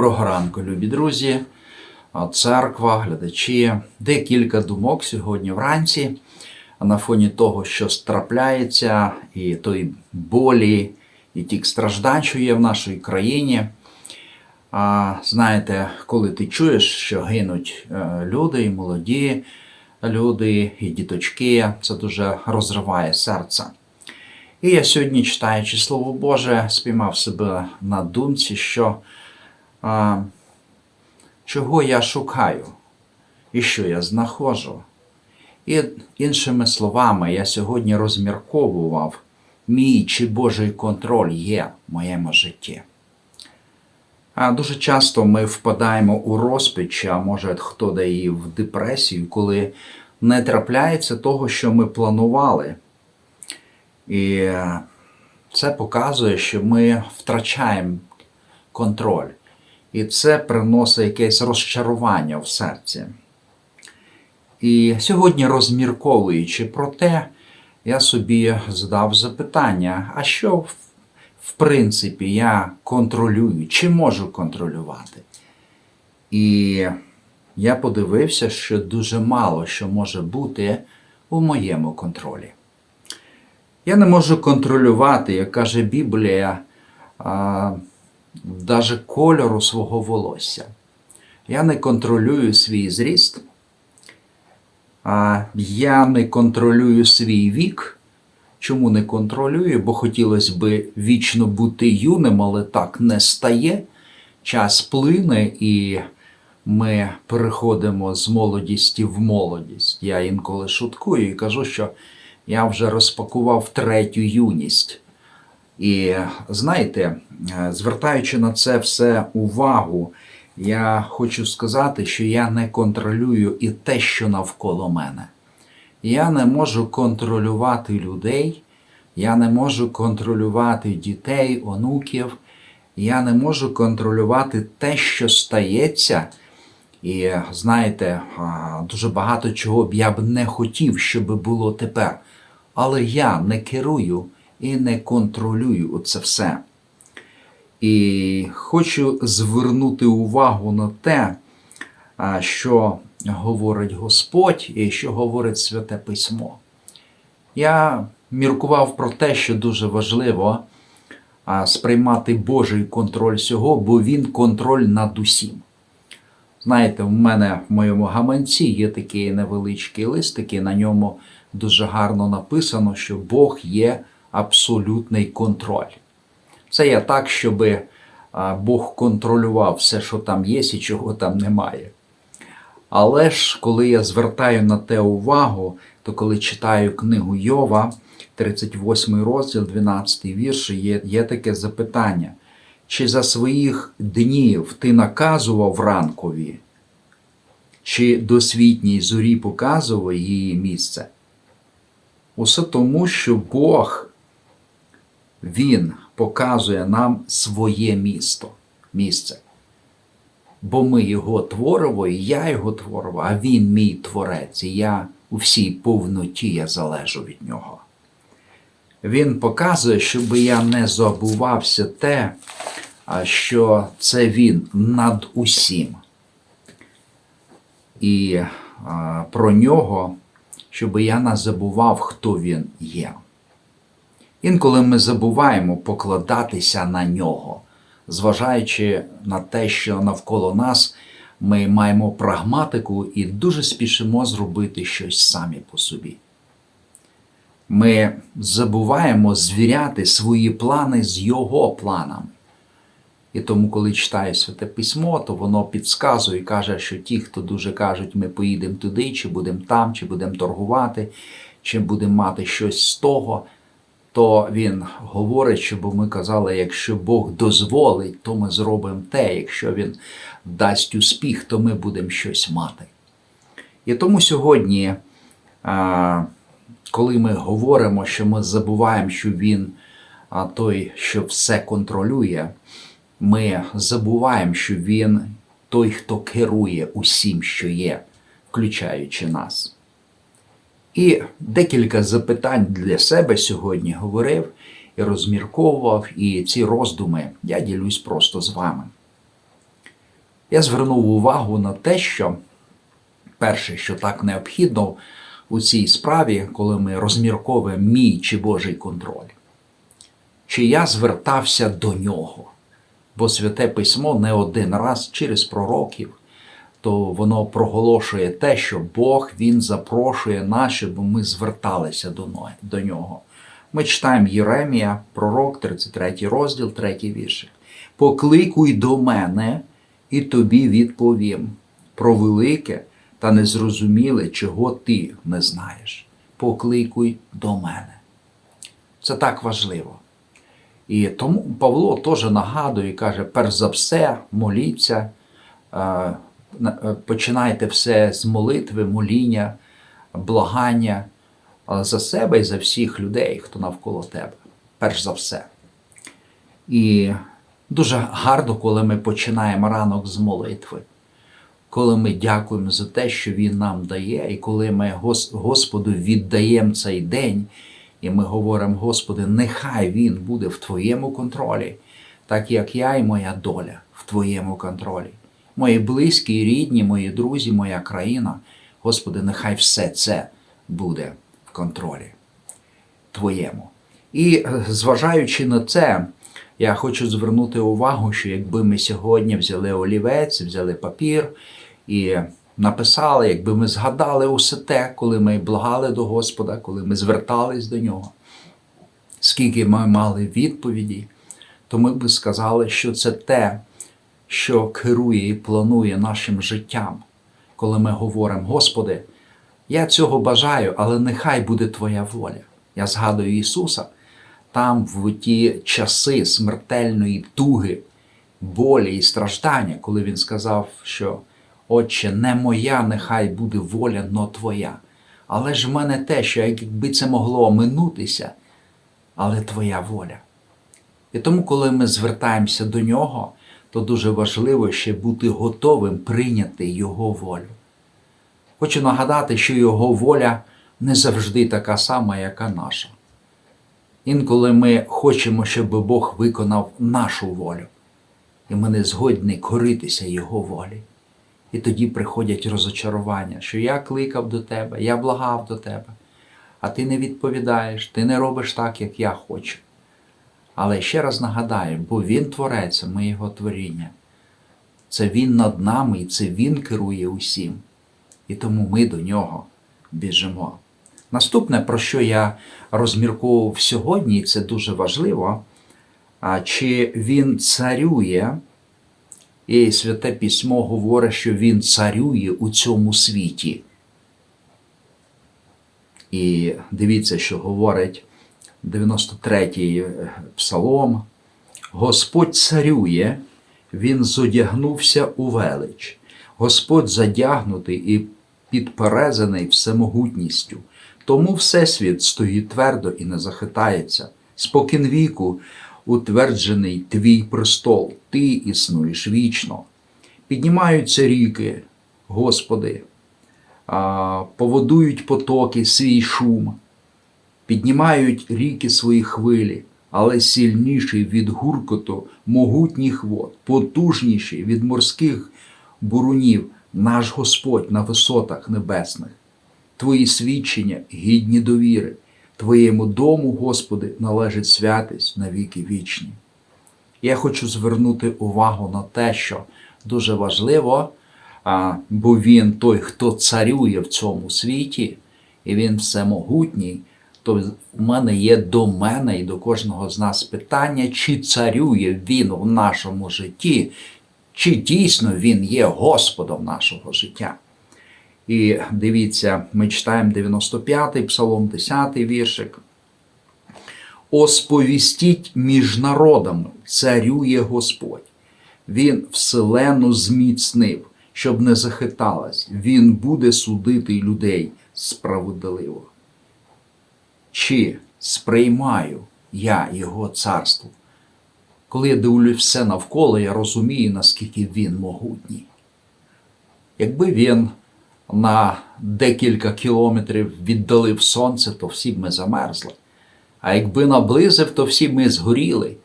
Доброго ранку, любі друзі, церква, глядачі. Декілька думок сьогодні вранці на фоні того, що трапляється, і той болі, і тих страждань, що є в нашій країні. А, знаєте, коли ти чуєш, що гинуть е, люди, і молоді люди, і діточки, це дуже розриває серце. І я сьогодні, читаючи Слово Боже, спіймав себе на думці, що а, чого я шукаю і що я знаходжу. І іншими словами, я сьогодні розмірковував, мій чи Божий контроль є в моєму житті. А дуже часто ми впадаємо у розпач, а може хто дає в депресію, коли не трапляється того, що ми планували. І це показує, що ми втрачаємо контроль. І це приносить якесь розчарування в серці. І сьогодні, розмірковуючи про те, я собі задав запитання: а що в, принципі я контролюю, чи можу контролювати? І я подивився, що дуже мало що може бути у моєму контролі. Я не можу контролювати, як каже Біблія, навіть кольору свого волосся. Я не контролюю свій зріст, я не контролюю свій вік. Чому не контролюю? Бо хотілося б вічно бути юним, але так не стає. Час плине і ми переходимо з молодісті в молодість. Я інколи шуткую і кажу, що я вже розпакував третю юність. І знаєте, звертаючи на це все увагу, я хочу сказати, що я не контролюю і те, що навколо мене. Я не можу контролювати людей, я не можу контролювати дітей, онуків, я не можу контролювати те, що стається. І знаєте, дуже багато чого б я б не хотів, щоб було тепер. Але я не керую і не контролюю це все. І хочу звернути увагу на те, що говорить Господь і що говорить Святе Письмо. Я міркував про те, що дуже важливо сприймати Божий контроль всього, бо Він контроль над усім. Знаєте, в мене в моєму гаманці є такий невеличкий лист, який на ньому дуже гарно написано, що Бог є абсолютний контроль. Це я так, щоб Бог контролював все, що там є і чого там немає. Але ж, коли я звертаю на те увагу, то коли читаю книгу Йова, 38 розділ, 12 вірш, є, є таке запитання. Чи за своїх днів ти наказував ранкові, чи досвітній зорі показував її місце? Усе тому, що Бог, Він показує нам своє місто, місце. Бо ми його творимо, і я його творив, а він мій творець, і я у всій повноті я залежу від нього. Він показує, щоб я не забувався те, що це він над усім. І про нього щоб я не забував, хто він є. Інколи ми забуваємо покладатися на нього, зважаючи на те, що навколо нас ми маємо прагматику і дуже спішимо зробити щось самі по собі. Ми забуваємо звіряти свої плани з його планами. І тому, коли читаю Святе Письмо, то воно підсказує і каже, що ті, хто дуже кажуть, ми поїдемо туди, чи будемо там, чи будемо торгувати, чи будемо мати щось з того, то він говорить, щоб ми казали, якщо Бог дозволить, то ми зробимо те, якщо Він дасть успіх, то ми будемо щось мати. І тому сьогодні, коли ми говоримо, що ми забуваємо, що Він той, що все контролює ми забуваємо, що він той, хто керує усім, що є, включаючи нас. І декілька запитань для себе сьогодні говорив і розмірковував, і ці роздуми я ділюсь просто з вами. Я звернув увагу на те, що перше, що так необхідно у цій справі, коли ми розмірковуємо мій чи Божий контроль, чи я звертався до нього. Бо Святе Письмо не один раз через пророків, то воно проголошує те, що Бог Він запрошує нас, щоб ми зверталися до нього. Ми читаємо Єремія, пророк, 33 розділ, 3 віршик. Покликуй до мене, і тобі відповім про велике та незрозуміле, чого ти не знаєш. Покликуй до мене. Це так важливо. І тому Павло теж нагадує, каже: перш за все, моліться, е, починайте все з молитви, моління, благання е, за себе і за всіх людей, хто навколо тебе. Перш за все. І дуже гарно, коли ми починаємо ранок з молитви, коли ми дякуємо за те, що Він нам дає, і коли ми Господу віддаємо цей день, і ми говоримо, Господи, нехай Він буде в Твоєму контролі, так як я і моя доля в Твоєму контролі. Мої близькі, рідні, мої друзі, моя країна. Господи, нехай все це буде в контролі Твоєму. І е, зважаючи на це, я хочу звернути увагу, що якби ми сьогодні взяли олівець, взяли папір і написали, якби ми згадали усе те, коли ми благали до Господа, коли ми звертались до нього, скільки ми мали відповіді, то ми б сказали, що це те, що керує і планує нашим життям, коли ми говоримо, Господи, я цього бажаю, але нехай буде Твоя воля. Я згадую Ісуса, там в ті часи смертельної туги, болі і страждання, коли Він сказав, що Отче, не моя, нехай буде воля, но Твоя. Але ж в мене те, що якби це могло минутися, але Твоя воля. І тому, коли ми звертаємося до нього, то дуже важливо ще бути готовим прийняти Його волю. Хочу нагадати, що Його воля не завжди така сама, яка наша. Інколи ми хочемо, щоб Бог виконав нашу волю, і ми не згодні коритися Його волі. І тоді приходять розочарування, що я кликав до тебе, я благав до тебе, а ти не відповідаєш, ти не робиш так, як я хочу. Але ще раз нагадаю, бо Він творець, ми Його творіння. Це Він над нами і це Він керує усім. І тому ми до нього біжимо. Наступне, про що я розмірковував сьогодні, і це дуже важливо, чи він царює, і Святе Письмо говорить, що він царює у цьому світі. І дивіться, що говорить 93-й псалом. Господь царює, він зодягнувся у велич. Господь задягнутий і підперезаний всемогутністю. Тому Всесвіт стоїть твердо і не захитається. Спокін віку утверджений твій престол, ти існуєш вічно. Піднімаються ріки, Господи, поводують потоки свій шум, піднімають ріки свої хвилі, але сильніший від гуркоту могутніх вод, потужніший від морських бурунів, наш Господь на висотах небесних. Твої свідчення гідні довіри. Твоєму дому, Господи, належить святість на віки вічні. Я хочу звернути увагу на те, що дуже важливо, бо Він той, хто царює в цьому світі, і Він всемогутній, то в мене є до мене і до кожного з нас питання, чи царює Він в нашому житті, чи дійсно Він є Господом нашого життя. І дивіться, ми читаємо 95-й псалом, 10-й віршик. Осповістіть між народами, царює Господь. Він вселену зміцнив, щоб не захиталась. Він буде судити людей справедливо. Чи сприймаю я Його царство? Коли я дивлюсь все навколо, я розумію, наскільки він могутній. Якби він на декілька кілометрів віддалив сонце, то всі б ми замерзли. А якби наблизив, то всі ми згоріли.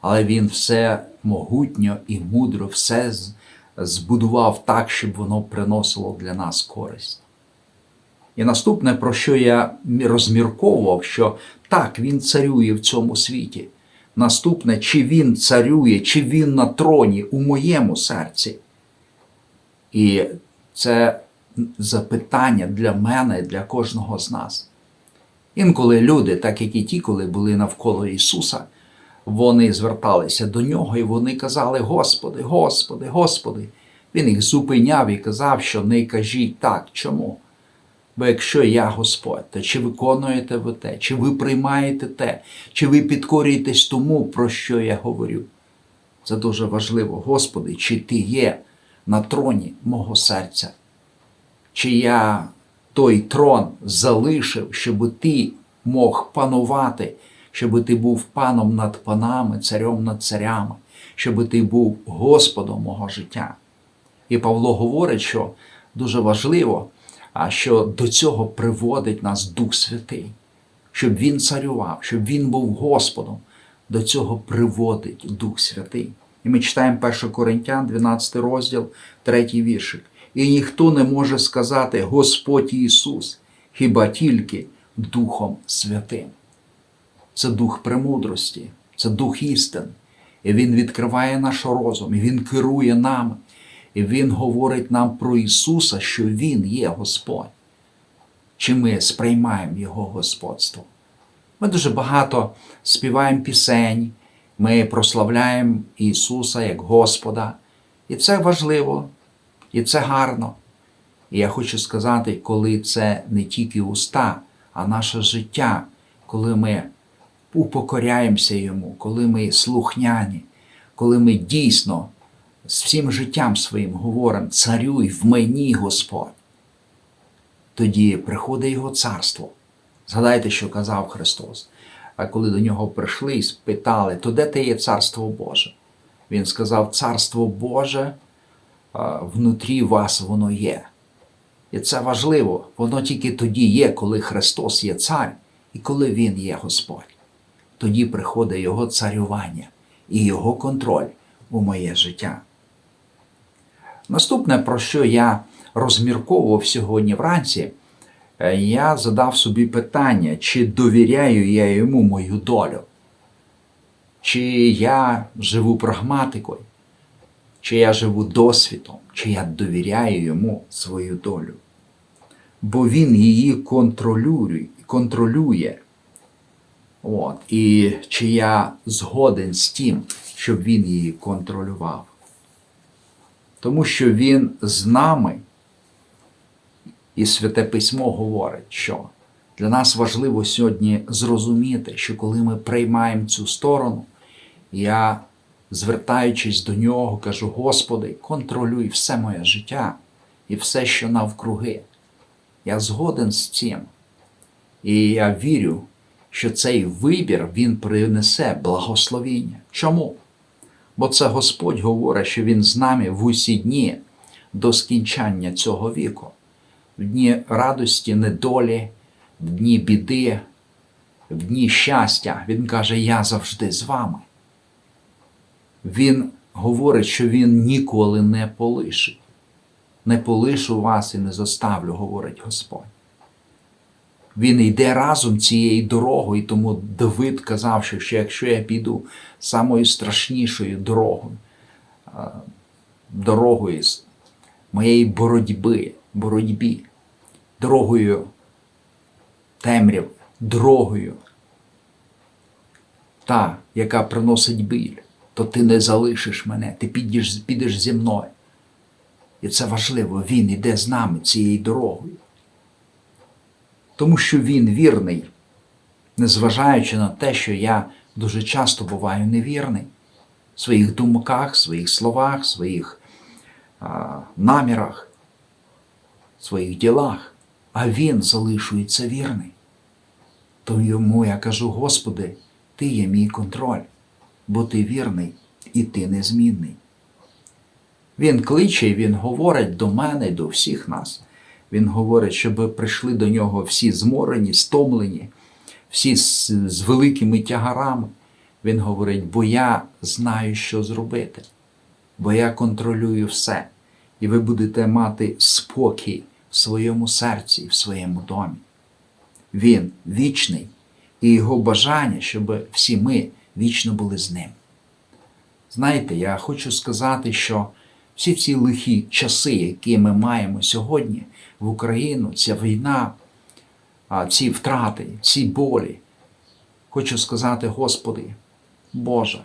Але він все могутньо і мудро, все збудував так, щоб воно приносило для нас користь. І наступне, про що я розмірковував, що так, він царює в цьому світі. Наступне, чи він царює, чи він на троні у моєму серці. І це запитання для мене, для кожного з нас. Інколи люди, так як і ті, коли були навколо Ісуса, вони зверталися до Нього і вони казали: Господи, Господи, Господи. Він їх зупиняв і казав, що не кажіть так. Чому? Бо якщо я Господь, то чи виконуєте ви те, чи ви приймаєте те, чи ви підкорюєтесь тому, про що я говорю? Це дуже важливо, Господи, чи Ти є на троні мого серця? Чи я той трон залишив, щоб ти мог панувати, щоб ти був паном над панами, царем над царями, щоб ти був Господом мого життя? І Павло говорить, що дуже важливо, а що до цього приводить нас Дух Святий, щоб Він царював, щоб Він був Господом. До цього приводить Дух Святий. І ми читаємо 1 Коринтян, 12 розділ, 3 віршик. І ніхто не може сказати Господь Ісус, хіба тільки Духом Святим. Це дух премудрості, це дух істин. І Він відкриває наш розум, і Він керує нами. І Він говорить нам про Ісуса, що Він є Господь. Чи ми сприймаємо Його господство? Ми дуже багато співаємо пісень, ми прославляємо Ісуса як Господа. І це важливо, і це гарно. І я хочу сказати, коли це не тільки уста, а наше життя, коли ми упокоряємося Йому, коли ми слухняні, коли ми дійсно з всім життям своїм говоримо Царюй в мені Господь. Тоді приходить Його царство. Згадайте, що казав Христос. А коли до нього прийшли і спитали, то де те є царство Боже? Він сказав: Царство Боже внутрі вас воно є. І це важливо, воно тільки тоді є, коли Христос є цар і коли Він є Господь. Тоді приходить Його царювання і Його контроль у моє життя. Наступне, про що я розмірковував сьогодні вранці, я задав собі питання, чи довіряю я йому мою долю, чи я живу прагматикою, чи я живу досвідом, чи я довіряю йому свою долю. Бо він її контролює, контролює. От. І чи я згоден з тим, щоб він її контролював. Тому що він з нами, і Святе Письмо говорить, що для нас важливо сьогодні зрозуміти, що коли ми приймаємо цю сторону, я, звертаючись до нього, кажу: Господи, контролюй все моє життя і все, що навкруги. Я згоден з цим. І я вірю, що цей вибір Він принесе благословіння. Чому? Бо це Господь говорить, що Він з нами в усі дні до скінчання цього віку, в дні радості, недолі, в дні біди, в дні щастя. Він каже, я завжди з вами. Він говорить, що Він ніколи не полишить. Не полишу вас і не заставлю, говорить Господь. Він йде разом цією дорогою, тому Давид казав, що якщо я піду самою страшнішою дорогою, дорогою моєї боротьби, боротьбі, дорогою темряв, дорогою, та, яка приносить біль, то ти не залишиш мене, ти підеш, підеш зі мною. І це важливо, Він йде з нами цією дорогою тому що він вірний, незважаючи на те, що я дуже часто буваю невірний в своїх думках, своїх словах, своїх а, намірах, своїх ділах, а він залишується вірний. То йому я кажу, Господи, Ти є мій контроль, бо ти вірний і ти незмінний. Він кличе, він говорить до мене, до всіх нас. Він говорить, щоб прийшли до нього всі зморені, стомлені, всі з, з великими тягарами. Він говорить, бо я знаю, що зробити, бо я контролюю все. і ви будете мати спокій в своєму серці, в своєму домі. Він вічний, і його бажання, щоб всі ми вічно були з ним. Знаєте, я хочу сказати, що всі ці лихі часи, які ми маємо сьогодні в Україну, ця війна, ці втрати, ці болі, хочу сказати, Господи, Боже,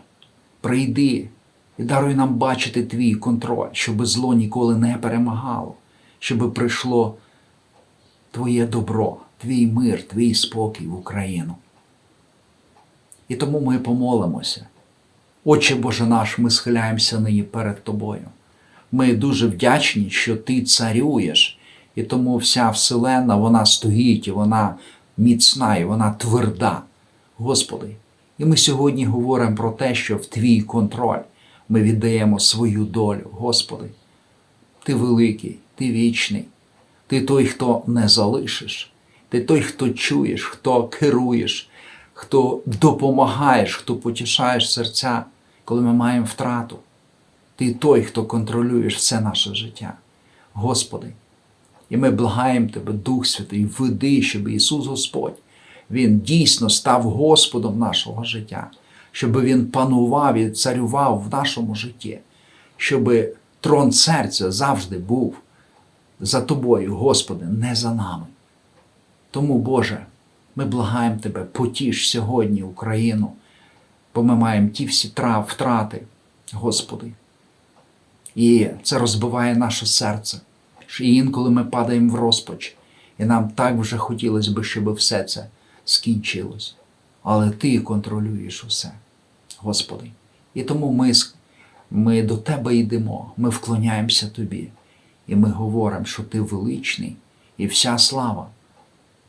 прийди і даруй нам бачити Твій контроль, щоб зло ніколи не перемагало, щоб прийшло Твоє добро, Твій мир, Твій спокій в Україну. І тому ми помолимося. Отче Боже наш, ми схиляємося нині перед Тобою. Ми дуже вдячні, що Ти царюєш, і тому вся вселена вона стоїть, і вона міцна, і вона тверда. Господи, і ми сьогодні говоримо про те, що в Твій контроль ми віддаємо свою долю, Господи. Ти великий, Ти вічний, Ти той, хто не залишиш, Ти той, хто чуєш, хто керуєш, хто допомагаєш, хто потішаєш серця, коли ми маємо втрату. Ти той, хто контролюєш все наше життя. Господи, і ми благаємо Тебе, Дух Святий, веди, щоб Ісус Господь, Він дійсно став Господом нашого життя, щоб Він панував і царював в нашому житті, щоб трон серця завжди був за Тобою, Господи, не за нами. Тому, Боже, ми благаємо Тебе, потіш сьогодні Україну, бо ми маємо ті всі втрати, Господи. І це розбиває наше серце. І інколи ми падаємо в розпач, і нам так вже хотілося б, щоб все це скінчилось. Але Ти контролюєш усе, Господи. І тому ми, ми до Тебе йдемо, ми вклоняємося Тобі, і ми говоримо, що Ти величний, і вся слава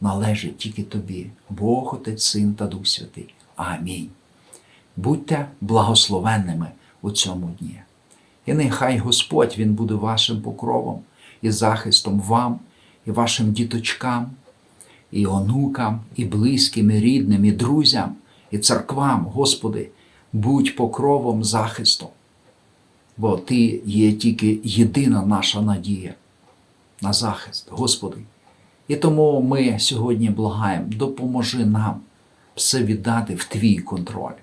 належить тільки Тобі, Бог, Отець, Син та Дух Святий. Амінь. Будьте благословенними у цьому дні. І нехай Господь Він буде вашим покровом і захистом вам, і вашим діточкам, і онукам, і близьким, і рідним, і друзям, і церквам, Господи, будь покровом захистом, бо Ти є тільки єдина наша надія на захист, Господи. І тому ми сьогодні благаємо, допоможи нам все віддати в Твій контроль,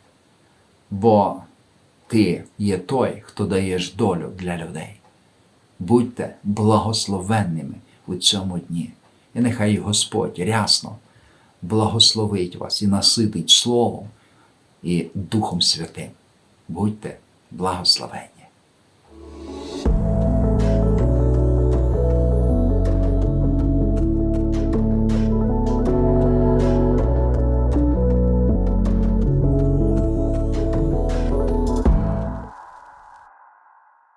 бо Ти є той, хто даєш долю для людей. Будьте благословенними у цьому дні. І нехай Господь рясно благословить вас і наситить Словом і Духом Святим. Будьте благословені.